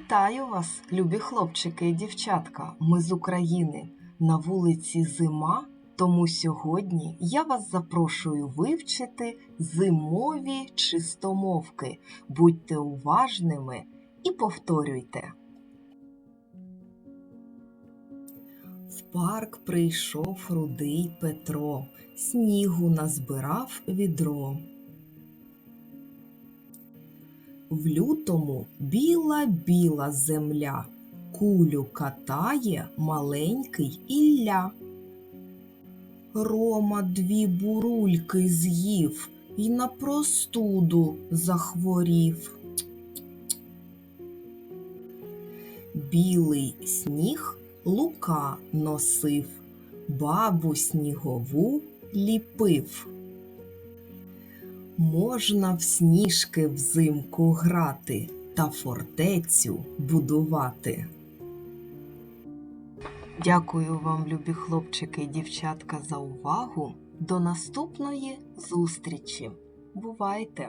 Вітаю вас, любі хлопчики і дівчатка. Ми з України. На вулиці зима, тому сьогодні я вас запрошую вивчити зимові чистомовки. Будьте уважними і повторюйте. В парк прийшов рудий Петро, снігу назбирав відро. В лютому біла-біла земля, кулю катає маленький Ілля. Рома дві бурульки з'їв і на простуду захворів. Білий сніг лука носив, бабу снігову ліпив. Можна в сніжки взимку грати та фортецю будувати. Дякую вам, любі хлопчики і дівчатка, за увагу. До наступної зустрічі. Бувайте!